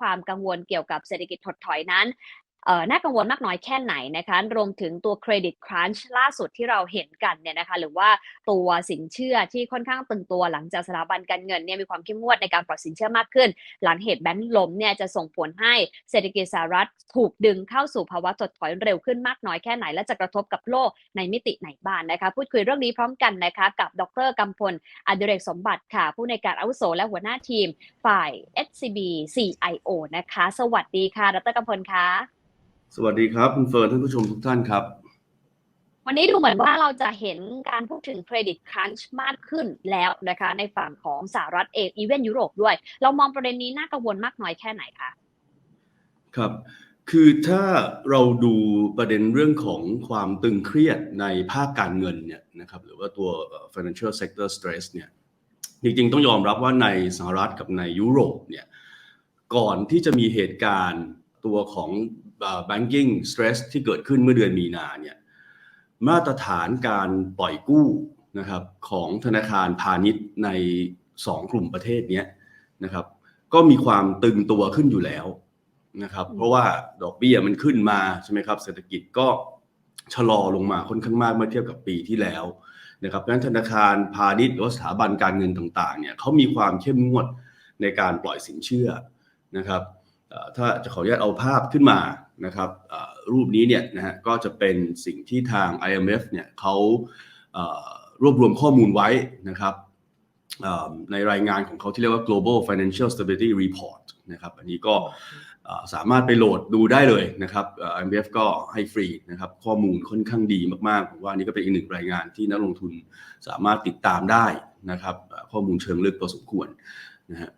ความกังวลเกี่ยวกับเศรษฐกิจถดถอยนั้น น่ากังวลมากน้อยแค่ไหนนะคะรวมถึงตัวเครดิตครันช์ล่าสุดที่เราเห็นกันเนี่ยนะคะหรือว่าตัวสินเชื่อที่ค่อนข้างตึงตัวหลังจากสถาบันการเงินเนี่ยมีความเข้มงวดในการปล่อยสินเชื่อมากขึ้น หลังเหตุแบงก์ล้มเนี่ยจะส่งผลให้เศรษฐกิจสหรัฐถูกดึงเข้าสู่ภาวะถดถอยเร็วขึ้นมากน้อยแค่ไหน และจะกระทบกับโลกในมิติไหนบ้างนะคะ พูดคุยเรื่องนี้พร้อมกันนะคะกับดรกำพลอดิเรกสมบัติค่ะ ผู้ในการอาวุโสและหัวหน้าทีมฝ่าย SCB CIO นะคะ สวัสดีค่ะ ดรกำพลคะ สวัสดีครับคุณเฟิร์นท่านผู้ชมทุกท่านครับ วันนี้ดูเหมือนว่าเราจะเห็นการพูดถึงเครดิตครันช์มากขึ้นแล้วนะคะ ในฝั่งของสหรัฐเองอีเวนยุโรปด้วย เรามองประเด็นนี้น่ากังวลมากน้อยแค่ไหนคะครับ คือถ้าเราดูประเด็นเรื่องของความตึงเครียดในภาคการเงินเนี่ยนะครับหรือว่าตัว financial sector stress เนี่ยจริงๆต้องยอมรับว่าในสหรัฐกับในยุโรปเนี่ยก่อนที่จะมีเหตุการณ์ตัวของ banking stress ที่เกิดขึ้นเมื่อเดือนมีนาเนี่ยมาตรฐานการปล่อยกู้นะครับของธนาคารพาณิชย์ใน 2 กลุ่มประเทศนี้นะครับก็มีความตึงตัวขึ้นอยู่แล้วนะครับเพราะว่าดอกเบี้ยมันขึ้นมาใช่ไหมครับเศรษฐกิจก็ชะลอลงมาค่อนข้างมากเมื่อเทียบกับปีที่แล้วนะครับเพราะฉะนั้นธนาคารพาณิชย์หรือว่าสถาบันการเงินต่างๆเนี่ยเขามีความเข้มงวดในการปล่อยสินเชื่อนะครับถ้าจะขออนุญาตเอาภาพขึ้นมา นะครับรูปนี้เนี่ยนะฮะก็จะเป็นสิ่งที่ทาง IMF เนี่ยเขารวบรวมข้อมูลไว้นะครับในรายงานของเขาที่เรียกว่า global financial stability report นะครับอันนี้ก็สามารถไปโหลดดูได้เลยนะครับ IMF ก็ให้ฟรีนะครับข้อมูลค่อนข้างดีมากๆผมว่านี่ก็เป็นอีกหนึ่งรายงานที่นักลงทุนสามารถติดตามได้นะครับข้อมูลเชิงลึกพอสมควรนะฮะ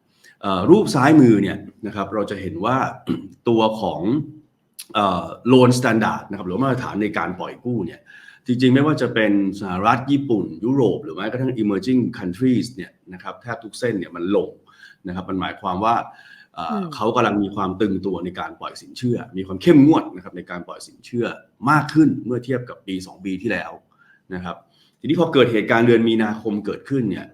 รูปซ้ายมือเนี่ยนะครับเราจะเห็นว่าตัวของ โลนสแตนดาร์ดนะครับหรือมาตรฐานในการปล่อยกู้เนี่ยจริงๆ ไม่ว่าจะเป็นสหรัฐญี่ปุ่น ยุโรป หรือแม้กระทั่ง emerging countries เนี่ยนะครับแทบทุกเส้นเนี่ยมันลงนะครับมันหมายความว่าเขากำลังมีความตึงตัวในการปล่อยสินเชื่อ มีความเข้มงวดนะครับในการปล่อยสินเชื่อมากขึ้นเมื่อเทียบกับปี 2 ปีที่แล้วนะครับทีนี้พอเกิดเหตุการณ์เดือนมีนาคมเกิดขึ้นเนี่ย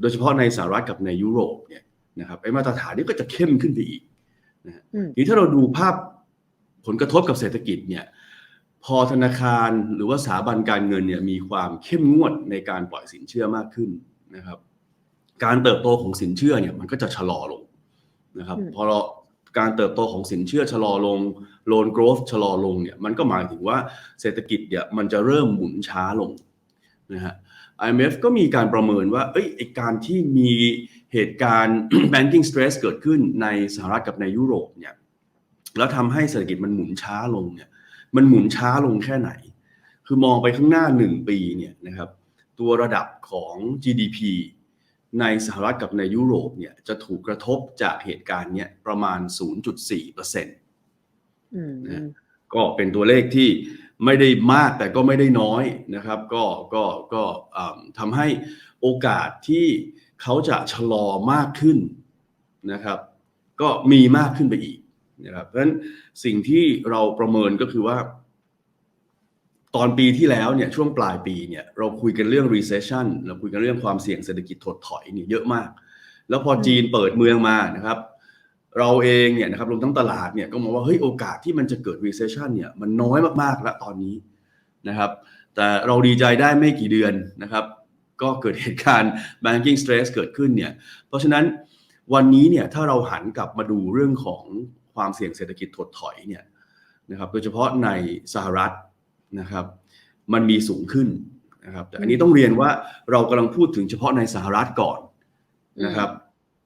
โดยเฉพาะในสหรัฐกับในยุโรปเนี่ยนะครับไอ้มาตรฐานนี้ก็จะเข้มขึ้นไปอีกนะทีนี้ถ้าเราดูภาพ ผลกระทบกับเศรษฐกิจเนี่ยพอธนาคารหรือว่าสถาบันการเงินเนี่ยมีความเข้มงวดในการปล่อยสินเชื่อมากขึ้นนะครับ การเติบโตของสินเชื่อเนี่ยมันก็จะชะลอลงนะครับพอเราการเติบโตของสินเชื่อชะลอลงโลนโกรฟชะลอลงเนี่ยมันก็หมายถึงว่าเศรษฐกิจเนี่ยมันจะเริ่มหมุนช้าลงนะฮะ IMF ก็มีการประเมินว่าเอ้ยการที่มีเหตุการณ์ banking stress เกิดขึ้นในสหรัฐกับในยุโรปเนี่ย แล้วทำให้เศรษฐกิจมันหมุนช้าลงเนี่ย มันหมุนช้าลงแค่ไหน คือมองไปข้างหน้า 1 ปีเนี่ยนะครับ ตัวระดับของ GDP ในสหรัฐกับในยุโรปเนี่ยจะถูกกระทบจากเหตุการณ์เนี้ยประมาณ 0.4%นะก็เป็นตัวเลขที่ไม่ได้มากแต่ก็ไม่ได้น้อยนะครับ ก็ก็ก็ทำให้โอกาสที่เขาจะชะลอมากขึ้นนะครับ ก็มีมากขึ้นไปอีก นะครับเพราะฉะนั้นสิ่งที่เราประเมินก็คือว่า ตอนปีที่แล้วเนี่ยช่วงปลายปีเนี่ยเราคุยกันเรื่อง recession เราคุยกันเรื่องความเสี่ยงเศรษฐกิจถดถอยเนี่ยเยอะมาก แล้วพอจีนเปิดเมืองมานะครับ เราเองเนี่ยนะครับรวมทั้งตลาดเนี่ยก็มองว่าเฮ้ยโอกาสที่มันจะเกิด recession เนี่ยมันน้อยมากๆแล้วตอนนี้นะครับ แต่เราดีใจได้ไม่กี่เดือนนะครับก็เกิดเหตุการณ์ banking stress เกิดขึ้นเนี่ย เพราะฉะนั้นวันนี้เนี่ยถ้าเราหันกลับมาดูเรื่องของ ความเสี่ยงเศรษฐกิจถดถอยเนี่ยนะครับโดยเฉพาะในสหรัฐนะครับมันมีสูงขึ้นนะครับแต่อันนี้ต้องเรียนว่าเรากำลังพูดถึงเฉพาะในสหรัฐก่อนนะครับ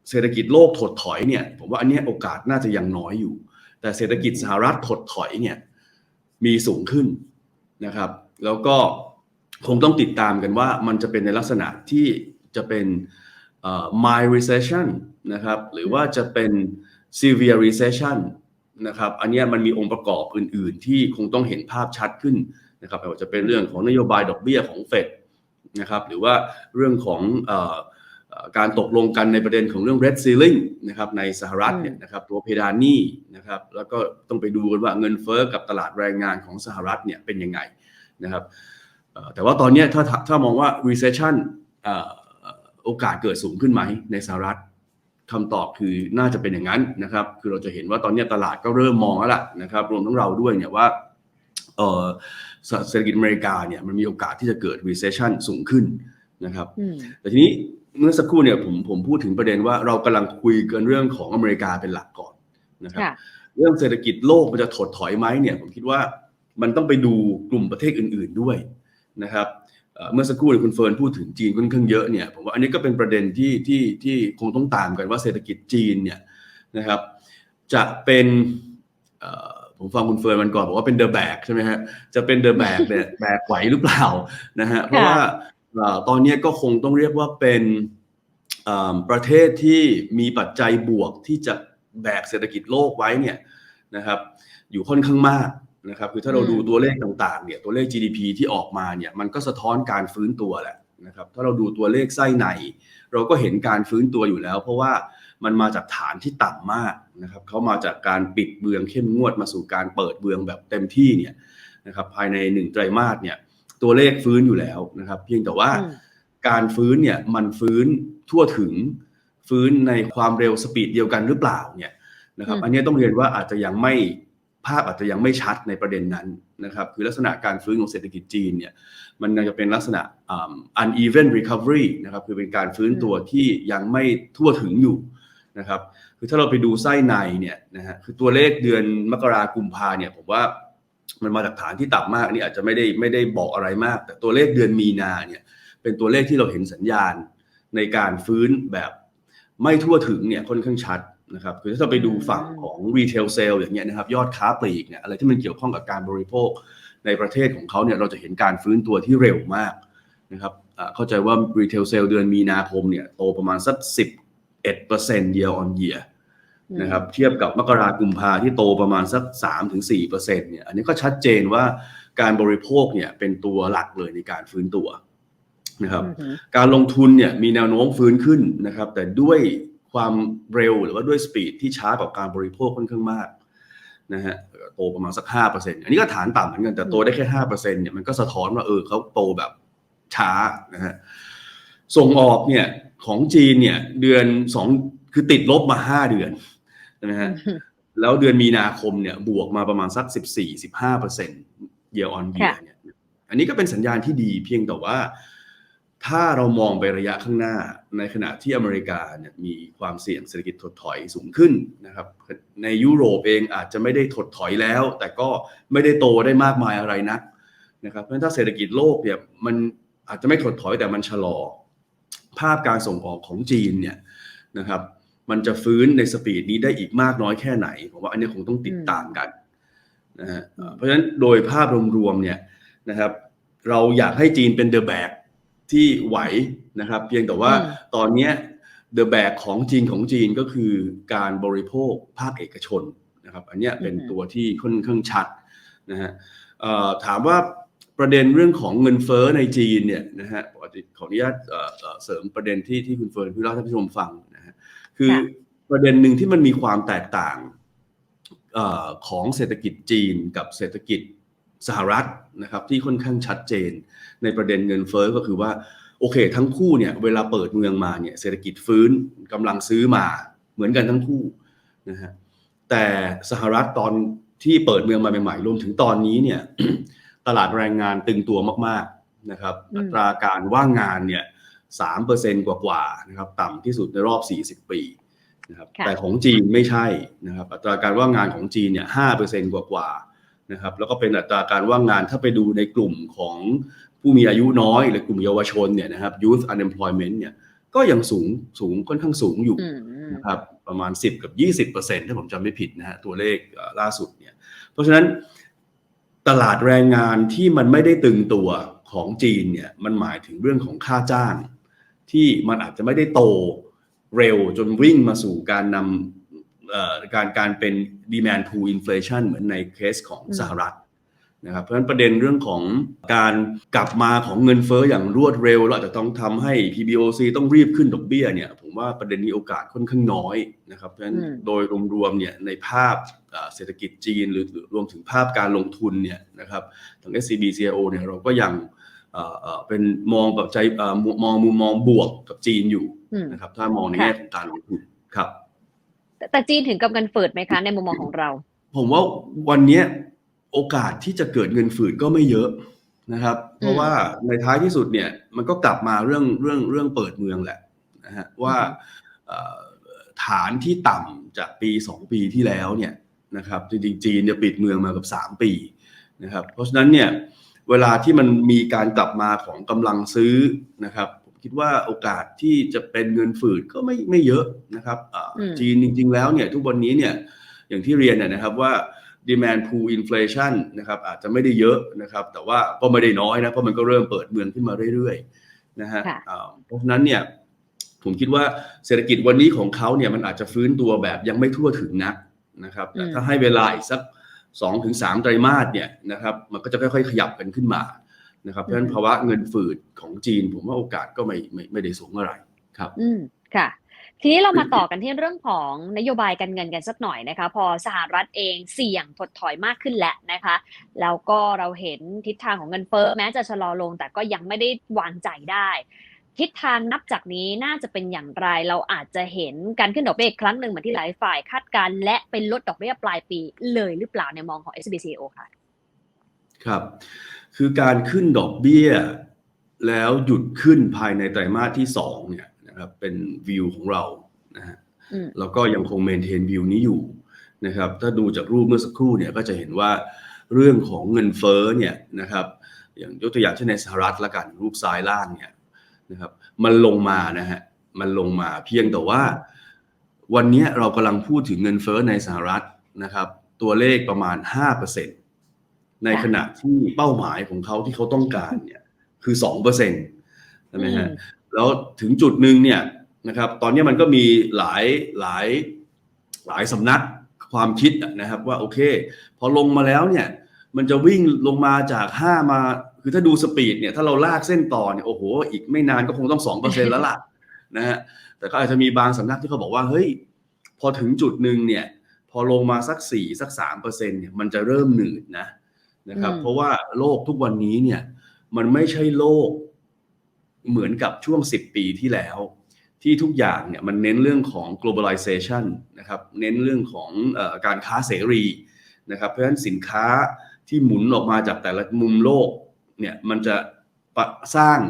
เศรษฐกิจโลกถดถอยเนี่ยผมว่าอันนี้โอกาสน่าจะยังน้อยอยู่ แต่เศรษฐกิจสหรัฐถดถอยเนี่ยมีสูงขึ้นนะครับ แล้วก็คงต้องติดตามกันว่ามันจะเป็นในลักษณะที่จะเป็น mild recession นะครับหรือว่าจะเป็น severe recession นะครับอันนี้มันมีองค์ประกอบอื่น ๆ ที่คงต้องเห็นภาพชัดขึ้นนะครับไม่ว่าจะเป็นเรื่องของนโยบายดอกเบี้ยของเฟดนะครับหรือว่าเรื่องของการตกลงกันในประเด็นของเรื่อง red ceiling นะครับในสหรัฐเนี่ยนะครับตัวเพดานหนี้นะครับแล้วก็ต้องไปดูกันว่าเงินเฟ้อกับตลาดแรงงานของสหรัฐเนี่ยเป็นยังไงนะครับแต่ว่าตอนนี้ถ้าถ้ามองว่า recession โอกาสเกิดสูงขึ้นไหมในสหรัฐ คำตอบคือน่าจะเป็นอย่างนั้นนะครับ คือเราจะเห็นว่าตอนนี้ตลาดก็เริ่มมองแล้วล่ะนะครับ รวมทั้งเราด้วยเนี่ยว่าเออเศรษฐกิจอเมริกาเนี่ยมันมีโอกาสที่จะเกิด recession สูงขึ้นนะครับอืมแต่ทีนี้เมื่อสักครู่เนี่ยผมผมพูดถึงประเด็นว่าเรากำลังคุยกันเรื่องของอเมริกาเป็นหลักก่อนนะครับค่ะเรื่องเศรษฐกิจโลกมันจะถดถอยไหมเนี่ย ผมคิดว่ามันต้องไปดูกลุ่มประเทศอื่น ๆด้วยนะครับ เอ่อเมื่อสักครู่เนี่ยคุณเฟิร์นพูดถึงจีนค่อนข้างเยอะเนี่ยผมว่าอันนี้ก็เป็นประเด็นที่ที่ที่คงต้องตามกันว่าเศรษฐกิจจีนเนี่ยนะครับจะเป็นเอ่อผมฟังคุณเฟิร์นมันก่อนบอกว่าเป็นเดอะแบกใช่ไหมฮะจะเป็นเดอะแบกเนี่ยแบกไหวหรือเปล่านะฮะเพราะว่าเอ่อตอนนี้ก็คงต้องเรียกว่าเป็นเอ่อประเทศที่มีปัจจัยบวกที่จะแบกเศรษฐกิจโลกไว้เนี่ยนะครับอยู่ค่อนข้างมาก นะครับคือถ้าเราอืมดูตัวเลขต่างๆเนี่ยตัวเลข GDP ที่ออกมาเนี่ยมันก็สะท้อนการฟื้นตัวแหละนะครับถ้าเราดูตัวเลขไส้ใน เราก็เห็นการฟื้นตัวอยู่แล้ว เพราะว่ามันมาจากฐานที่ต่ำมากนะครับเขามาจากการปิดเบืองเข้มงวดมาสู่การเปิดเบืองแบบเต็มที่เนี่ยนะครับภายในหนึ่งไตรมาสเนี่ยตัวเลขฟื้นอยู่แล้วนะครับเพียงแต่ว่าอืมการฟื้นเนี่ยมันฟื้นทั่วถึงฟื้นในความเร็วสปีดเดียวกันหรือเปล่าเนี่ยนะครับอืมอันนี้ต้องเรียนว่าอาจจะยังไม่ ภาพอาจจะยังไม่ชัดในประเด็นนั้นนะครับคือลักษณะการฟื้นของเศรษฐกิจจีนเนี่ยมันยังจะเป็นลักษณะอ่า uneven recovery นะครับคือเป็นการฟื้นตัวที่ยังไม่ทั่วถึงอยู่นะครับคือถ้าเราไปดูไส้ในเนี่ยนะฮะคือตัวเลขเดือนมกรากุมภาเนี่ยผมว่ามันมาจากฐานที่ต่ำมากอันนี่อาจจะไม่ได้ไม่ได้บอกอะไรมาก แต่ตัวเลขเดือนมีนาเนี่ยเป็นตัวเลขที่เราเห็นสัญญาณในการฟื้นแบบไม่ทั่วถึงเนี่ยค่อนข้างชัด นะครับคือถ้าเราไปดูฝั่งของรีเทลเซลอย่างเงี้ยนะครับยอดค้าปลีกเนี่ยอะไรที่มันเกี่ยวข้องกับการบริโภคในประเทศของเขาเนี่ยเราจะเห็นการฟื้นตัวที่เร็วมากนะครับอ่าเข้าใจว่ารีเทลเซลเดือนมีนาคมเนี่ยโตประมาณสัก 11% year on year นะครับเทียบกับมกรากุมภาที่โตประมาณสัก 3-4%เนี่ยอันนี้ก็ชัดเจนว่าการบริโภคเนี่ยเป็นตัวหลักเลยในการฟื้นตัวนะครับอืมการลงทุนเนี่ยมีแนวโน้มฟื้นขึ้นนะครับแต่ด้วย ความเร็วหรือว่าด้วยสปีดที่ช้ากว่าการบริโภคค่อนข้างมากนะฮะโตประมาณสักห้าเปอร์เซ็นต์อันนี้ก็ฐานต่ำเหมือนกันแต่โตได้แค่ห้าเปอร์เซ็นต์เนี่ยมันก็สะท้อนว่าเออเขาโตแบบช้านะฮะส่งออกเนี่ยของจีนเนี่ยเดือนสองคือติดลบมาห้าเดือนนะฮะแล้วเดือนมีนาคมเนี่ยบวกมาประมาณสัก14-15%เปอร์เซ็นต์ year on year ค่ะเนี่ยอันนี้ก็เป็นสัญญาณที่ดีเพียงแต่ว่า ถ้าเรามองไประยะข้างหน้า ในขณะที่อเมริกาเนี่ยมีความเสี่ยงเศรษฐกิจถดถอยสูงขึ้นนะครับ ในยุโรปเองอาจจะไม่ได้ถดถอยแล้ว แต่ก็ไม่ได้โตได้มากมายอะไรนักนะครับเพราะฉะนั้นถ้าเศรษฐกิจโลกเนี่ยมันอาจจะไม่ถดถอยแต่มันชะลอ ภาพการส่งออกของจีนเนี่ยนะครับ มันจะฟื้นในสปีดนี้ได้อีกมากน้อยแค่ไหนผมว่าอันนี้คงต้องติดตามกันนะฮะเพราะฉะนั้นโดยภาพรวมๆเนี่ยนะครับ เราอยากให้จีนเป็นเดอะแบก ที่ไหวนะครับ เพียงแต่ว่าอืมตอนเนี้เดอะแบกของจีนของจีนก็คือการบริโภคภาคเอกชนนะครับ อันเนี้ยเป็นอือฮึตัวที่ค่อนข้างชัดนะฮะเอ่อถามว่าประเด็นเรื่องของเงินเฟ้อในจีนเนี่ยนะฮะปกติขออนุญาตเอ่อเอ่อเสริมประเด็นที่ที่คุณเฟิร์นพี่เล่าให้ท่านผู้ชมฟังนะฮะคือค่ะประเด็นหนึ่งที่มันมีความแตกต่างเออของเศรษฐกิจจีนกับเศรษฐกิจ สหรัฐนะครับที่ค่อนข้างชัดเจน ในประเด็นเงินเฟ้อก็คือว่าโอเค ทั้งคู่เนี่ยเวลาเปิดเมืองมาเนี่ยเศรษฐกิจฟื้นกำลังซื้อมาเหมือนกันทั้งคู่นะฮะแต่สหรัฐตอนที่เปิดเมืองมาใหม่ๆรวมถึงตอนนี้เนี่ยตลาดแรงงานตึงตัวมากๆนะครับอืมอัตราการว่างงานเนี่ยสามเปอร์เซ็นกว่าๆนะครับต่ำที่สุดในรอบ40ปีนะครับค่ะแต่ของจีนไม่ใช่นะครับอัตราการว่างงานของจีนเนี่ยห้าเปอร์เซ็นกว่าๆ นะครับแล้วก็เป็นอัตราการว่างงานถ้าไปดูในกลุ่มของผู้มีอายุน้อยหรือกลุ่มเยาวชนเนี่ยนะครับ youth unemployment เนี่ยก็ยังสูงสูงค่อนข้างสูงอยู่อืมนะครับประมาณ 10 กับ 20%ถ้าผมจำไม่ผิดนะฮะตัวเลขเอ่อล่าสุดเนี่ยเพราะฉะนั้นตลาดแรงงานที่มันไม่ได้ตึงตัวของจีนเนี่ยมันหมายถึงเรื่องของค่าจ้าง ที่มันอาจจะไม่ได้โตเร็วจนวิ่งมาสู่การนำเอ่อ การการเป็น demand to inflation เหมือนในเคสของสหรัฐนะครับเพราะฉะนั้นประเด็นเรื่องของการกลับมาของเงินเฟ้ออย่างรวดเร็วแล้วอาจะต้องทำให้ PBOC ต้องรีบขึ้นดอกเบี้ยเนี่ยผมว่าประเด็นนี้โอกาสค่อนข้างน้อยนะครับเพราะฉะนั้นโดยรวมๆเนี่ยในภาพเศรษฐกิจจีนหรือรวมถึงภาพการลงทุนเนี่ยนะครับทาง SCB CIO เนี่ยเราก็ยังเป็นมองแบบใจมองมุมมองบวกกับจีนอยู่นะครับถ้ามองในแง่ของการลงทุนครับ แต่จีนถึงกับเงินฝืดไหมคะ ในมุมมองของเรา ผมว่าวันนี้โอกาสที่จะเกิดเงินฝืดก็ไม่เยอะนะครับ เพราะว่าในท้ายที่สุดเนี่ยมันก็กลับมาเรื่องเรื่องเรื่องเปิดเมืองแหละนะฮะว่าฐานที่ต่ำจากปีสองปีที่แล้วเนี่ยนะครับจริงๆจีนเนี่ยปิดเมืองมากับสามปีนะครับเพราะฉะนั้นเนี่ยเวลาที่มันมีการกลับมาของกำลังซื้อนะครับผ คิดว่าโอกาสที่จะเป็นเงินฝืดก็ไม่ไม่เยอะนะครับอ่าอืมจีนจริง ๆ แล้วเนี่ยทุกวันนี้เนี่ยอย่างที่เรียนเนี่ยนะครับว่า demand pool inflation นะครับอาจจะไม่ได้เยอะนะครับ แต่ว่าก็ไม่ได้น้อยนะเพราะมันก็เริ่มเปิดเมืองขึ้นมาเรื่อยๆนะฮะค่ะอ่าเพราะฉะนั้นเนี่ยผมคิดว่าเศรษฐกิจวันนี้ของเขาเนี่ยมันอาจจะฟื้นตัวแบบยังไม่ทั่วถึงนักนะครับแต่อืมถ้าให้เวลาอีกสักสองถึงสามไตรมาสเนี่ยนะครับมันก็จะค่อยๆขยับกันขึ้นมา นะครับ เพราะฉะนั้นภาวะเงินฝืดของจีน ผมว่าโอกาสก็ไม่ไม่ไม่ได้สูงอะไรครับ อืมค่ะ ทีนี้เรามาต่อกันที่เรื่องของนโยบายการเงินกันสักหน่อยนะคะ พอสหรัฐเองเสี่ยงถดถอยมากขึ้นแล้วนะคะ แล้วก็เราเห็นทิศทางของเงินเฟ้อแม้จะชะลอลง แต่ก็ยังไม่ได้วางใจได้ทิศทางนับจากนี้น่าจะเป็นอย่างไร เราอาจจะเห็นการขึ้นดอกเบี้ยอีกครั้งหนึ่งเหมือนที่หลายฝ่ายคาดการณ์และเป็นลดดอกเบี้ยปลายปีเลยหรือเปล่าในมองของ SBCO ค่ะ ครับ คือการขึ้นดอกเบี้ย แล้วหยุดขึ้นภายในไตรมาสที่สองเนี่ยนะครับเป็นวิวของเรานะฮะอืมแล้วก็ยังคงเมนเทนวิวนี้อยู่นะครับถ้าดูจากรูปเมื่อสักครู่เนี่ยก็จะเห็นว่าเรื่องของเงินเฟ้อเนี่ยนะครับอย่างยกตัวอย่างเช่นในสหรัฐละกันรูปซ้ายล่างเนี่ยนะครับมันลงมานะฮะมันลงมาเพียงแต่ว่า วันนี้เรากำลังพูดถึงเงินเฟ้อในสหรัฐนะครับตัวเลขประมาณ 5% ในขณะที่เป้าหมายของเขาที่เขาต้องการเนี่ยคือ2%ใช่ไหมฮะแล้วถึงจุดหนึ่งเนี่ยนะครับตอนนี้มันก็มีหลายหลายหลายสำนักความคิดนะครับว่าโอเค พอลงมาแล้วเนี่ยมันจะวิ่งลงมาจาก5มาคือถ้าดูสปีดเนี่ยถ้าเราลากเส้นต่อเนี่ยโอ้โห อีกไม่นานก็คงต้อง2%แล้วล่ะนะฮะแต่ก็อาจจะมีบางสำนักที่เขาบอกว่าเฮ้ยพอถึงจุดหนึ่งเนี่ยพอลงมาสัก4สัก3%เนี่ยมันจะเริ่มหนืดนะ นะครับอืมเพราะว่าโลกทุกวันนี้เนี่ย มันไม่ใช่โลกเหมือนกับช่วง 10 ปีที่แล้ว ที่ทุกอย่างเนี่ยมันเน้นเรื่องของ globalization นะครับเน้นเรื่องของเออการค้าเสรีนะครับเพราะฉะนั้นสินค้าที่หมุนออกมาจากแต่ละมุมโลกเนี่ยมันจะปะสร้าง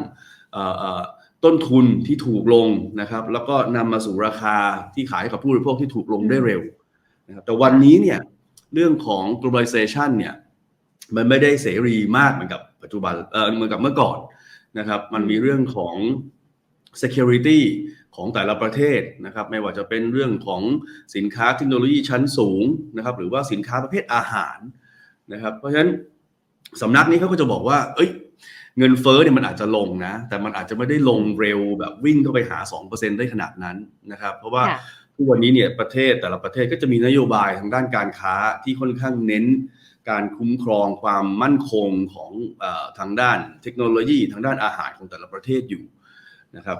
เอ่อเอ่อต้นทุนที่ถูกลงนะครับ แล้วก็นำมาสู่ราคาที่ขายให้กับผู้บริโภคที่ถูกลงได้เร็วนะครับแต่วันนี้เนี่ยเรื่องของ globalization เนี่ย มันไม่ได้เสรีมากเหมือนกับปัจจุบันเออเหมือนกับเมื่อก่อนนะครับ มันมีเรื่องของ security ของแต่ละประเทศนะครับ ไม่ว่าจะเป็นเรื่องของสินค้าเทคโนโลยีชั้นสูงนะครับ หรือว่าสินค้าประเภทอาหารนะครับ เพราะฉะนั้นสำนักนี้เขาก็จะบอกว่า เอ้ย เงินเฟ้อเนี่ยมันอาจจะลงนะ แต่มันอาจจะไม่ได้ลงเร็วแบบวิ่งเข้าไปหา 2%ได้ขนาดนั้นนะครับ เพราะว่าค่ะทุกวันนี้เนี่ยประเทศแต่ละประเทศก็จะมีนโยบายทางด้านการค้าที่ค่อนข้างเน้น การคุ้มครองความมั่นคงของเออทางด้านเทคโนโลยี ทางด้านอาหารของแต่ละประเทศอยู่นะครับ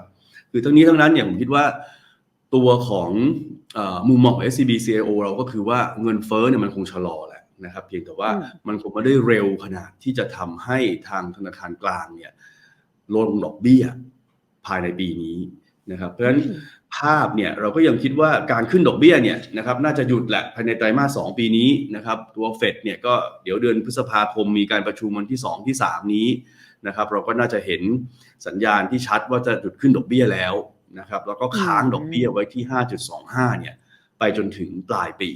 คือทั้งนี้ทั้งนั้นเนี่ยผมคิดว่าตัวของเออมุมมองของ SCB CIO เราก็คือว่าเงินเฟ้อเนี่ยมันคงชะลอแหละนะครับ เพียงแต่ว่าอืมมันคงไม่ได้เร็วขนาดที่จะทำให้ทางธนาคารกลางเนี่ยลดดอกเบี้ยภายในปีนี้ นะครับเพราะฉะนั้นภาพเนี่ยเราก็ยังคิดว่าการขึ้นดอกเบี้ยเนี่ยนะครับน่าจะหยุดแหละภายในไตรมาสสองปีนี้นะครับตัวเฟดเนี่ยก็เดี๋ยวเดือนพฤษภาคมมีการประชุมวันที่ 2 ที่ 3 นี้นะครับเราก็น่าจะเห็นสัญญาณที่ชัดว่าจะหยุดขึ้นดอกเบี้ยแล้วนะครับแล้วก็ค้างดอกเบี้ยไว้ที่ 5.25เนี่ยไปจนถึงปลายปี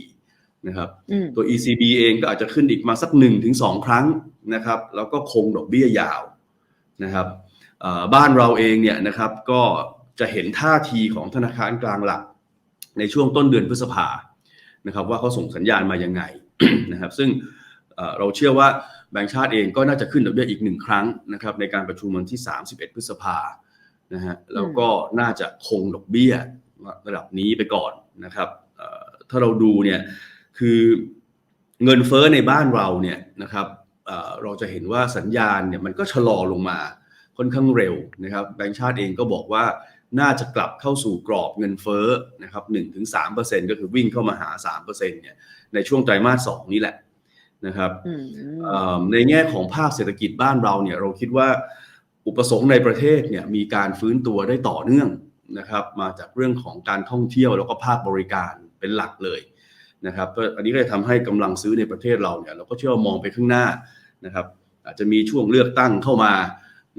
นะครับอืมตัว ECB เองก็อาจจะขึ้นอีกมาสัก 1-2ถึงครั้งนะครับแล้วก็คงดอกเบี้ยยาวนะครับเอ่อบ้านเราเองเนี่ยนะครับก็ จะเห็นท่าทีของธนาคารกลางหลัก ในช่วงต้นเดือนพฤษภานะครับว่าเขาส่งสัญญาณมายังไงนะครับ ซึ่งเราเชื่อว่าแบงก์ชาติเองก็น่าจะขึ้นดอกเบี้ยอีกหนึ่งครั้งนะครับในการประชุมวันที่ 31 พฤษภานะฮะแล้วก็น่าจะคงดอกเบี้ยระดับนี้ไปก่อนนะครับถ้าเราดูเนี่ยคือเงินเฟ้อในบ้านเราเนี่ยนะครับเอ่อเราจะเห็นว่าสัญญาณเนี่ยมันก็ชะลอลงมาค่อนข้างเร็วนะครับแบงก์ชาติเองก็บอกว่า น่าจะกลับเข้าสู่กรอบเงินเฟ้อนะครับ1-3%ก็คือวิ่งเข้ามาหา 3%เนี่ยในช่วงไตรมาสสองนี้แหละนะครับอืมเอ่อในแง่ของภาพเศรษฐกิจบ้านเราเนี่ยเราคิดว่าอุปสงค์ในประเทศเนี่ยมีการฟื้นตัวได้ต่อเนื่องนะครับมาจากเรื่องของการท่องเที่ยวแล้วก็ภาคบริการเป็นหลักเลยนะครับก็อันนี้ก็จะทำให้กำลังซื้อในประเทศเราเนี่ยเราก็เชื่อว่ามองไปข้างหน้านะครับอาจจะมีช่วงเลือกตั้งเข้ามา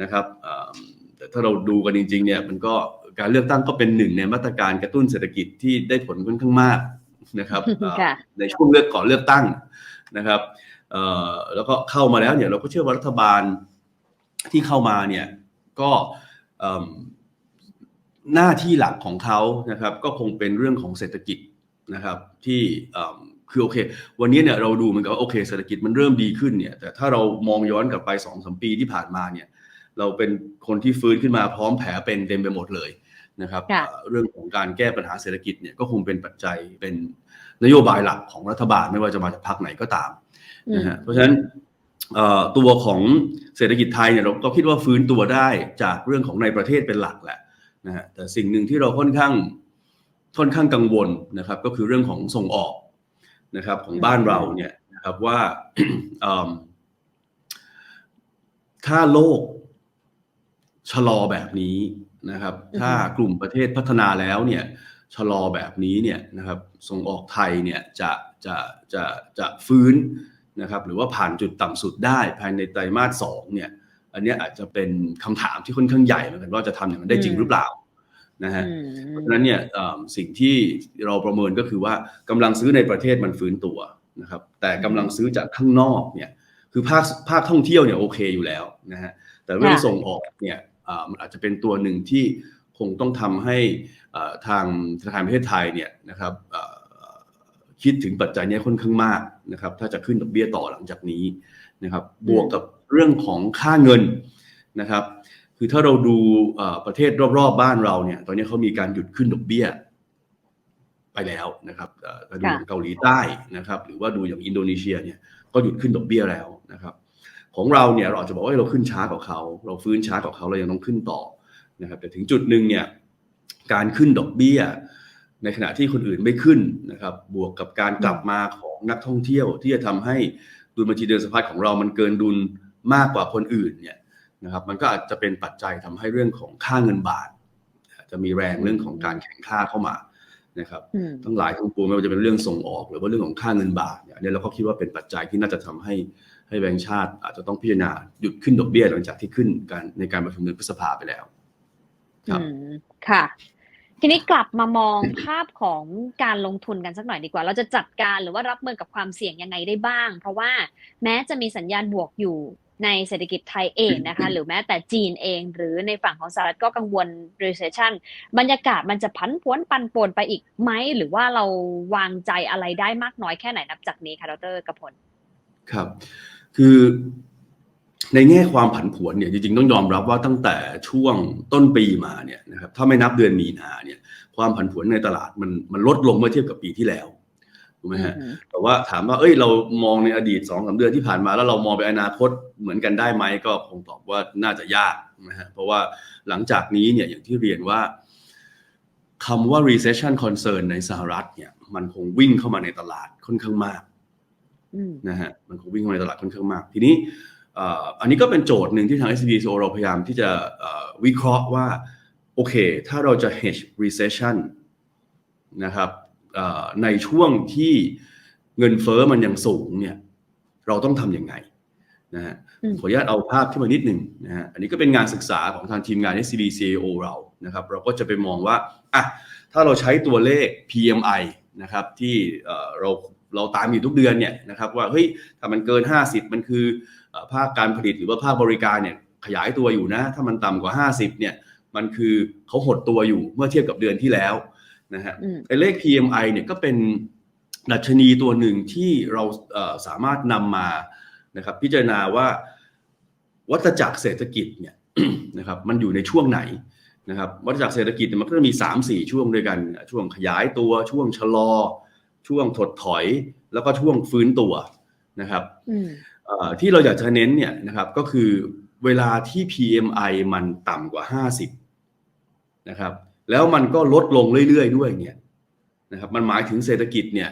นะครับเอ่อแต่ถ้าเราดูกันจริงๆเนี่ยมันก็ การเลือกตั้งก็เป็นหนึ่งในมาตรการกระตุ้นเศรษฐกิจที่ได้ผลค่อนข้างมากนะครับเอ่อค่ะในช่วงเลือกก่อนเลือกตั้งนะครับเอ่อแล้วก็เข้ามาแล้วเนี่ยเราก็เชื่อว่ารัฐบาลที่เข้ามาเนี่ยก็เอิ่มหน้าที่หลักของเขานะครับ ก็คงเป็นเรื่องของเศรษฐกิจนะครับ ที่เอิ่มคือโอเค วันนี้เนี่ยเราดูเหมือนกับว่าโอเคเศรษฐกิจมันเริ่มดีขึ้นเนี่ยแต่ถ้าเรามองย้อนกลับไปสองสมปีที่ผ่านมาเนี่ย เราเป็นคนที่ฟื้นขึ้นมาพร้อมแผลเป็นเต็มไปหมดเลย นะครับค่ะเอ่อเรื่องของการแก้ปัญหาเศรษฐกิจเนี่ยก็คงเป็นปัจจัยเป็นนโยบายหลักของรัฐบาลไม่ว่าจะมาจากพรรคไหนก็ตามอืมนะฮะเพราะฉะนั้นเอ่อตัวของเศรษฐกิจไทยเนี่ยเราก็คิดว่าฟื้นตัวได้จากเรื่องของในประเทศเป็นหลักแหละนะฮะแต่สิ่งหนึ่งที่เราค่อนข้างค่อนข้างกังวลนะครับ ก็คือเรื่องของส่งออกนะครับของบ้านเราเนี่ยนะครับว่าเอิ่มถ้าโลกชะลอแบบนี้ นะครับอือฮึถ้ากลุ่มประเทศพัฒนาแล้วเนี่ยชะลอแบบนี้เนี่ยนะครับส่งออกไทยเนี่ยจะจะจะจะฟื้นนะครับหรือว่าผ่านจุดต่ำสุดได้ภายในไตรมาสสองเนี่ยอันเนี้ยอาจจะเป็นคำถามที่ค่อนข้างใหญ่เหมือนกันว่าจะทำอย่างนั้นได้จริงหรือเปล่านะฮะอืมเพราะฉะนั้นเนี่ยเอิ่มสิ่งที่เราประเมินก็คือว่ากำลังซื้อในประเทศมันฟื้นตัวนะครับแต่กำลังซื้อจากข้างนอกเนี่ยคือภาคภาคท่องเที่ยวเนี่ยโอเคอยู่แล้วนะฮะแต่เรื่องค่ะส่งออกเนี่ยอ่า มันอาจจะเป็นตัวหนึ่งที่คงต้องทำให้ทางธนาคารประเทศไทยเนี่ยนะครับคิดถึงปัจจัยนี้ค่อนข้างมากนะครับ ถ้าจะขึ้นดอกเบี้ยต่อหลังจากนี้นะครับ บวกกับเรื่องของค่าเงินนะครับ คือถ้าเราดูประเทศรอบๆบ้านเราเนี่ย ตอนนี้เขามีการหยุดขึ้นดอกเบี้ยไปแล้วนะครับถ้าดูอย่างเกาหลีใต้นะครับ หรือว่าดูอย่างอินโดนีเซียเนี่ย ก็หยุดขึ้นดอกเบี้ยแล้วนะครับ ของเราเนี่ยเราอาจจะบอกว่าเอ้ยเราขึ้นช้ากว่าเขา เราฟื้นช้ากว่าเขาเรายังต้องขึ้นต่อนะครับแต่ถึงจุดหนึ่งเนี่ยการขึ้นดอกเบี้ย ในขณะที่คนอื่นไม่ขึ้นนะครับบวกกับการกลับมาของนักท่องเที่ยวที่จะทำให้ดุลบัญชีเดินสะพัดของเรามันเกินดุลมากกว่าคนอื่นเนี่ยนะครับมันก็อาจจะเป็นปัจจัยทำให้เรื่องของค่าเงินบาท จะมีแรงเรื่องของการแข่งค่าเข้ามานะครับอืมทั้งหลายทั้งปวงไม่ว่าจะเป็นเรื่องส่งออก หรือว่าเรื่องของค่าเงินบาทเนี่ยอันนี้เราก็คิดว่าเป็นปัจจัยที่น่าจะทำให้ ให้แบงก์ชาติอาจจะต้องพิจารณาหยุดขึ้นดอกเบี้ยหลังจากที่ขึ้นการในการประชุมเดือนพฤษภาไปแล้วครับอืมค่ะ ทีนี้กลับมามองภาพของการลงทุนกันสักหน่อยดีกว่า เราจะจัดการหรือว่ารับมือกับความเสี่ยงยังไงได้บ้าง เพราะว่าแม้จะมีสัญญาณบวกอยู่ในเศรษฐกิจไทยเองนะคะ หรือแม้แต่จีนเอง หรือในฝั่งของสหรัฐก็กังวล recession บรรยากาศมันจะพันผวนปันป่วนไปอีกไหม หรือว่าเราวางใจอะไรได้มากน้อยแค่ไหนนับจากนี้ค่ะดรกพลครับ คือในแง่ความผันผวนเนี่ยจริงๆ ต้องยอมรับว่าตั้งแต่ช่วงต้นปีมาเนี่ยนะครับถ้าไม่นับเดือนมีนาเนี่ยความผันผวนในตลาดมันมันลดลงเมื่อเทียบกับปีที่แล้วถูกไหมฮะแต่ว่าถามว่าเอ้ยเรามองในอดีตสองสาเดือนที่ผ่านมา แล้วเรามองไปอนาคตเหมือนกันได้ไหมก็คงตอบว่าน่าจะยากนะฮะเพราะว่าหลังจากนี้เนี่ยอย่างที่เรียนว่าคำว่า recession concern ในสหรัฐเนี่ยมันคงวิ่งเข้ามาในตลาดค่อนข้างมากอืม นะฮะมันคงวิ่งเข้ามาในตลาดค่อนข้างมาก ทีนี้เอ่ออันนี้ก็เป็นโจทย์หนึ่งที่ทาง SBCO เราพยายามที่จะเอ่อวิเคราะห์ว่า โอเค ถ้าเราจะ hedge recession นะครับเอ่อในช่วงที่เงินเฟอ้อมันยังสูงเนี่ยเราต้องทำยังไงนะฮะอืมขออนุญาตเอาภาพขึ้นมานิดหนึ่งนะฮะอันนี้ก็เป็นงานศึกษาของทางทีมงาน SCB CAO เรานะครับ เราก็จะไปมองว่าอะถ้าเราใช้ตัวเลข PMI นะครับที่เอ่อเรา เราตามอยู่ทุกเดือนเนี่ยนะครับว่าเฮ้ยถ้ามันเกิน 50 มันคือเอ่อภาคการผลิตหรือว่าภาคบริการเนี่ยขยายตัวอยู่นะ ถ้ามันต่ำกว่า 50เนี่ยมันคือเขาหดตัวอยู่เมื่อเทียบกับเดือนที่แล้วนะฮะอืมไอ้เลข PMI เนี่ยก็เป็นดัชนีตัวหนึ่งที่เราเอ่อสามารถนำมานะครับพิจารณาว่าวัฏจักรเศรษฐกิจเนี่ยนะครับมันอยู่ในช่วงไหนนะครับวัฏจักรเศรษฐกิจเนี่ยมันก็จะมี 3-4 ช่วงด้วยกัน ช่วงขยายตัวช่วงชะลอ ช่วงถดถอย แล้วก็ช่วงฟื้นตัวนะครับอืมเอ่อที่เราอยากจะเน้นเนี่ยนะครับก็คือเวลาที่ PMI มันต่ำกว่า 50นะครับ แล้วมันก็ลดลงเรื่อยๆ ด้วยเนี่ยนะครับ มันหมายถึงเศรษฐกิจเนี่ย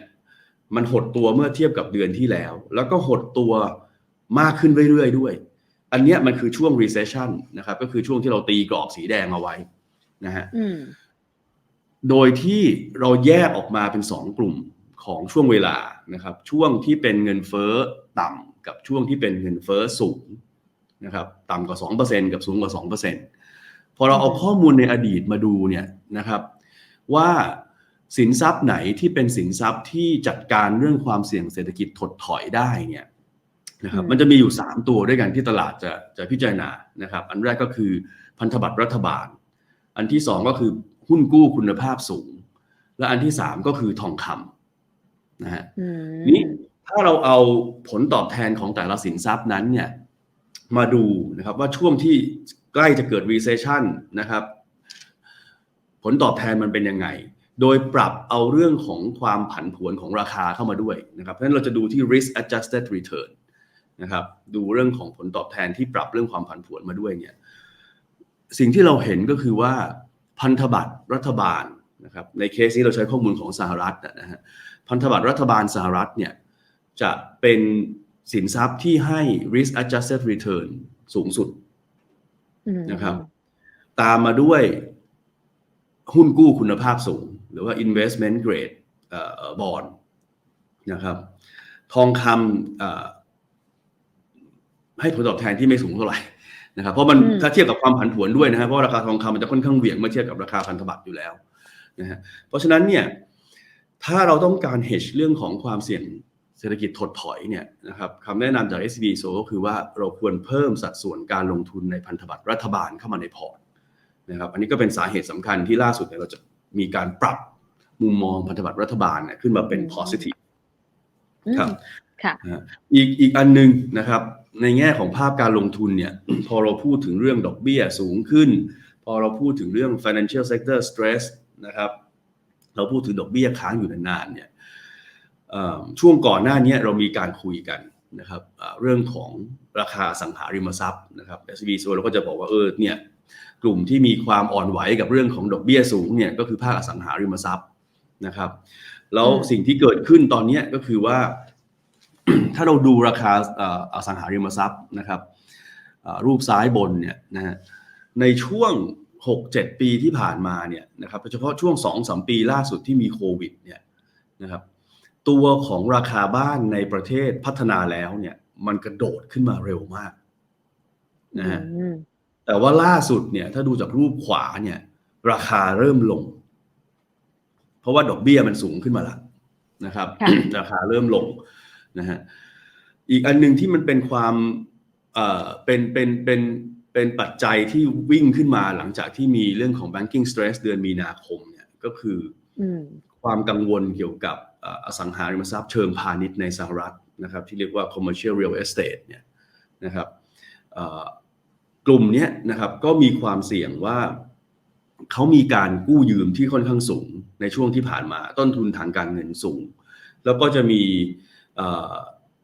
มันหดตัวเมื่อเทียบกับเดือนที่แล้ว แล้วก็หดตัวมากขึ้นเรื่อยๆ ด้วย อันเนี้ยมันคือช่วง recession นะครับ ก็คือช่วงที่เราตีกรอบสีแดงเอาไว้นะฮะอืมโดยที่เราแยกออกมาเป็นสองกลุ่ม ของช่วงเวลานะครับ ช่วงที่เป็นเงินเฟ้อต่ำกับช่วงที่เป็นเงินเฟ้อสูงนะครับต่ำกว่า 2%กับสูงกว่า 2%พอเราเอาข้อมูลในอดีตมาดูเนี่ยนะครับ ว่าสินทรัพย์ไหนที่เป็นสินทรัพย์ที่จัดการเรื่องความเสี่ยงเศรษฐกิจถดถอยได้เนี่ยนะครับอืมมันจะมีอยู่ 3 ตัวด้วยกันที่ตลาดจะจะพิจารณานะครับ อันแรกก็คือพันธบัตรรัฐบาล อันที่ 2 ก็คือหุ้นกู้คุณภาพสูง และอันที่ 3 ก็คือทองคำ นะฮะอืมนี่ถ้าเราเอาผลตอบแทนของแต่ละสินทรัพย์นั้นเนี่ยมาดูนะครับว่าช่วงที่ใกล้จะเกิด recession นะครับ ผลตอบแทนมันเป็นยังไง โดยปรับเอาเรื่องของความผันผวนของราคาเข้ามาด้วยนะครับเพราะฉะนั้นเราจะดูที่ risk adjusted return นะครับดูเรื่องของผลตอบแทนที่ปรับเรื่องความผันผวนมาด้วยเนี่ยสิ่งที่เราเห็นก็คือว่าพันธบัตรรัฐบาลนะครับในเคสนี้เราใช้ข้อมูลของสหรัฐนะฮะ พันธบัตรรัฐบาลสหรัฐเนี่ยจะเป็นสินทรัพย์ที่ให้ risk adjusted return สูงสุดอืมนะครับ ตามมาด้วยหุ้นกู้คุณภาพสูง หรือว่า investment grade เอ่อบอลนะครับ ทองคำเอ่อให้ผลตอบแทนที่ไม่สูงเท่าไหร่นะครับเพราะมันอืมถ้าเทียบกับความผันผวนด้วยนะครับเพราะราคาทองคำมันจะค่อนข้างเหวี่ยงเมื่อเทียบกับราคาพันธบัตรอยู่แล้วนะฮะเพราะฉะนั้นเนี่ย ถ้าเราต้องการ hedge เรื่องของความเสี่ยงเศรษฐกิจถดถอยเนี่ยนะครับคำแนะนำจาก SCB โซก็คือว่าเราควรเพิ่มสัดส่วนการลงทุนในพันธบัตรรัฐบาลเข้ามาในพอร์ตนะครับอันนี้ก็เป็นสาเหตุสำคัญที่ล่าสุดเนี่ยเราจะมีการปรับมุมมองพันธบัตรรัฐบาลเนี่ยขึ้นมาเป็น positive อืมครับค่ะนะฮะอีกอีกอันหนึงนะครับ ในแง่ของภาพการลงทุนเนี่ยพอเราพูดถึงเรื่องดอกเบี้ยสูงขึ้น พอเราพูดถึงเรื่อง financial sector stress นะครับ เราพูดถึงดอกเบี้ยค้างอยู่นานๆเนี่ยเอ่อช่วงก่อนหน้านี้เรามีการคุยกันนะครับเอ่อเรื่องของราคาสังหาริมทรัพย์นะครับ SB โซเราก็จะบอกว่าเออเนี่ยกลุ่มที่มีความอ่อนไหวกับเรื่องของดอกเบี้ยสูงเนี่ยก็คือภาคอสังหาริมทรัพย์นะครับแล้วอืมสิ่งที่เกิดขึ้นตอนเนี้ยก็คือว่า ถ้าเราดูราคาเอ่ออสังหาริมทรัพย์นะครับเอ่อรูปซ้ายบนเนี่ยนะฮะในช่วง 6-7 ปีที่ผ่านมาเนี่ยนะครับโดยเฉพาะช่วง 2-3 ปีล่าสุดที่มีโควิดเนี่ยนะครับตัวของราคาบ้านในประเทศพัฒนาแล้วเนี่ยมันกระโดดขึ้นมาเร็วมากนะฮะอืมแต่ว่าล่าสุดเนี่ยถ้าดูจากรูปขวาเนี่ย ราคาเริ่มลง เพราะว่าดอกเบี้ยมันสูงขึ้นมาแล้วนะครับค่ะราคาเริ่มลงนะฮะอีกอันหนึ่งที่มันเป็นความเอ่อเป็นเป็นเป็นเป็นปัจจัยที่วิ่งขึ้นมาหลังจากที่มีเรื่องของ banking stress เดือนมีนาคมเนี่ยก็คืออืมความกังวลเกี่ยวกับเอ่ออสังหาริมทรัพย์เชิงพาณิชย์ในสหรัฐนะครับที่เรียกว่า commercial real estate เนี่ยนะครับเอ่อกลุ่มเนี้ยนะครับก็มีความเสี่ยงว่าเขามีการกู้ยืมที่ค่อนข้างสูงในช่วงที่ผ่านมาต้นทุนทางการเงินสูง แล้วก็จะมีเอ่อ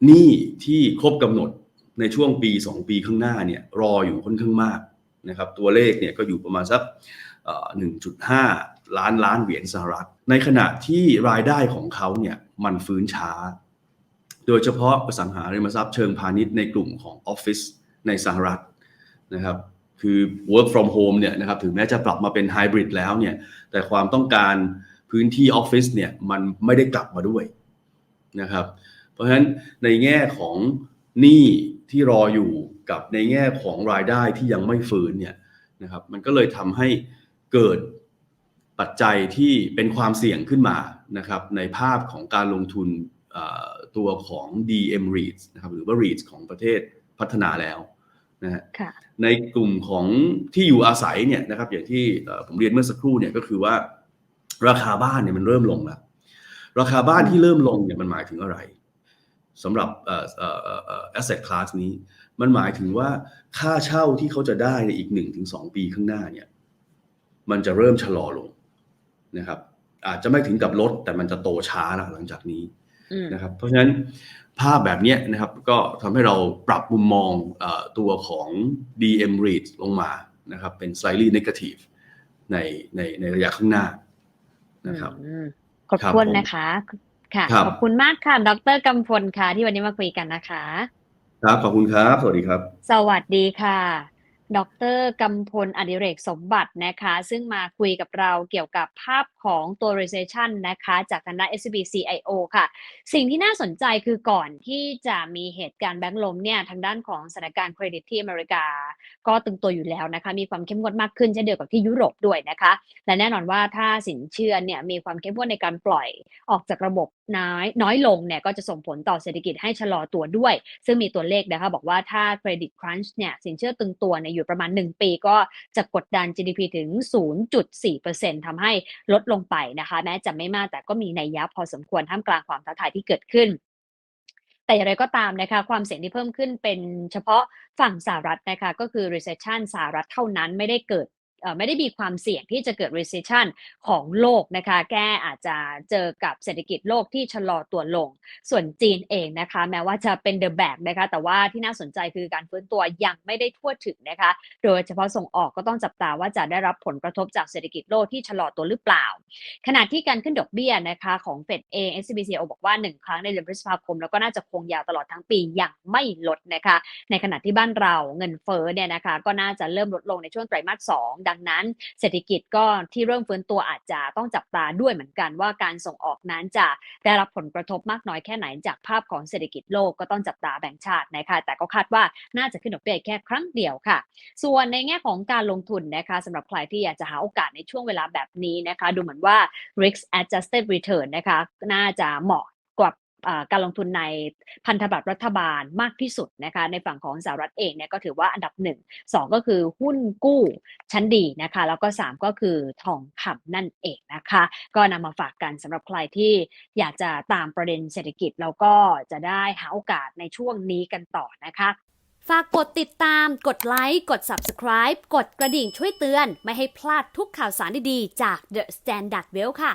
หนี้ที่ครบกำหนด ในช่วงปี 2 ปีข้างหน้าเนี่ยรออยู่ค่อนข้างมากนะครับตัวเลขเนี่ยก็อยู่ประมาณสัก1.5 ล้านล้านเหรียญสหรัฐ ในขณะที่รายได้ของเขาเนี่ยมันฟื้นช้า โดยเฉพาะอสังหาริมทรัพย์เชิงพาณิชย์ในกลุ่มของออฟฟิศในสหรัฐนะครับคือ work from home เนี่ยนะครับถึงแม้จะปรับมาเป็นไฮบริดแล้วเนี่ยแต่ความต้องการพื้นที่ออฟฟิศเนี่ยมันไม่ได้กลับมาด้วยนะครับเพราะฉะนั้นในแง่ของหนี้ ที่รออยู่กับในแง่ของรายได้ที่ยังไม่ฟื้นเนี่ยนะครับมันก็เลยทำให้เกิดปัจจัยที่เป็นความเสี่ยงขึ้นมานะครับในภาพของการลงทุนเอ่อตัวของ DM REITs นะครับหรือว่า REITs ของประเทศพัฒนาแล้วนะฮะค่ะในกลุ่มของที่อยู่อาศัยเนี่ยนะครับอย่างที่เอ่อผมเรียนเมื่อสักครู่เนี่ยก็คือว่าราคาบ้านเนี่ยมันเริ่มลงแล้วราคาบ้านที่เริ่มลงเนี่ยมันหมายถึงอะไร สำหรับเอ่อเอ่อเอ่อเอ่อ asset class นี้ มันหมายถึงว่าค่าเช่าที่เขาจะได้ในอีกหนึ่งถึงสองปีข้างหน้าเนี่ย มันจะเริ่มชะลอลงนะครับ อาจจะไม่ถึงกับลดแต่มันจะโตช้าแล้วหลังจากนี้อืมนะครับ เพราะฉะนั้นภาพแบบเนี้ยนะครับ ก็ทำให้เราปรับมุมมองเออตัวของ DM REIT ลงมานะครับ เป็น slightly negative ในในในระยะข้างหน้านะครับอืมขอบครับคุณผมนะคะ ค่ะ ครับ ขอบคุณมากค่ะ ดรกำพลค่ะ ที่วันนี้มาคุยกันนะคะ ครับ ขอบคุณครับ สวัสดีครับ สวัสดีค่ะ ดรกำพลอดิเรกสมบัตินะคะ ซึ่งมาคุยกับเราเกี่ยวกับภาพของตัว recession นะคะ จากคณะ SCB CIO ค่ะ สิ่งที่น่าสนใจคือก่อนที่จะมีเหตุการณ์แบงก์ล้มเนี่ย ทางด้านของสถานการณ์เครดิตที่อเมริกา ก็ตึงตัวอยู่แล้วนะคะ มีความเข้มงวดมากขึ้นเช่นเดียวกับที่ยุโรปด้วยนะคะ และแน่นอนว่าถ้าสินเชื่อเนี่ยมีความเข้มงวดในการปล่อยออกจากระบบ น้อยน้อยลงเนี่ยก็จะส่งผลต่อเศรษฐกิจให้ชะลอตัวด้วย ซึ่งมีตัวเลขนะคะบอกว่าถ้าเครดิตครันช์เนี่ยสินเชื่อตึงตัวเนี่ยอยู่ประมาณ 1 ปีก็จะกดดัน GDP ถึง 0.4%ทำให้ลดลงไปนะคะ แม้จะไม่มากแต่ก็มีนัยยะพอสมควรท่ามกลางความท้าทายที่เกิดขึ้นแต่อย่างไรก็ตามนะคะความเสี่ยงที่เพิ่มขึ้นเป็นเฉพาะฝั่งสหรัฐนะคะก็คือ recession สหรัฐเท่านั้นไม่ได้เกิด ไม่ได้มีความเสี่ยงที่จะเกิด recession ของโลกนะคะ แก้อาจจะเจอกับเศรษฐกิจโลกที่ชะลอตัวลง ส่วนจีนเองนะคะ แม้ว่าจะเป็น the back นะคะ แต่ว่าที่น่าสนใจคือการฟื้นตัวยังไม่ได้ทั่วถึงนะคะ โดยเฉพาะส่งออกก็ต้องจับตาว่าจะได้รับผลกระทบจากเศรษฐกิจโลกที่ชะลอตัวหรือเปล่า ขณะที่การขึ้นดอกเบี้ยนะคะของเฟดเอง SBCO บอกว่า 1 ครั้งในเดือนพฤษภาคม แล้วก็น่าจะคงยาวตลอดทั้งปีอย่างไม่ลดนะคะ ในขณะที่บ้านเราเงินเฟ้อเนี่ยนะคะก็น่าจะเริ่มลดลงในช่วงไตรมาส2ดังนั้น เศรษฐกิจก็ที่เริ่มฟื้นตัวอาจจะต้องจับตาด้วยเหมือนกันว่าการส่งออกนั้นจะได้รับผลกระทบมากน้อยแค่ไหนจากภาพของเศรษฐกิจโลกก็ต้องจับตาแบ่งก์ชาตินะคะแต่ก็คาดว่าน่าจะขึ้นดอกเบี้ยแค่ครั้งเดียวค่ะ ส่วนในแง่ของการลงทุนนะคะสำหรับใครที่อยากจะหาโอกาสในช่วงเวลาแบบนี้นะคะ ดูเหมือนว่า risk adjusted return นะคะ น่าจะเหมาะ การลงทุนในพันธบัตรรัฐบาลมากที่สุดนะคะในฝั่งของสหรัฐเองเนี่ยก็ถือว่าอันดับหนึ่งสองก็คือหุ้นกู้ชั้นดีนะคะแล้วก็สามก็คือทองคำนั่นเองนะคะ ก็นำมาฝากกันสำหรับใครที่อยากจะตามประเด็นเศรษฐกิจแล้วก็จะได้หาโอกาสในช่วงนี้กันต่อนะคะฝากกดติดตาม กดไลค์ กด Subscribe กดกระดิ่งช่วยเตือน ไม่ให้พลาดทุกข่าวสารดีๆ จาก The Standard Well ค่ะ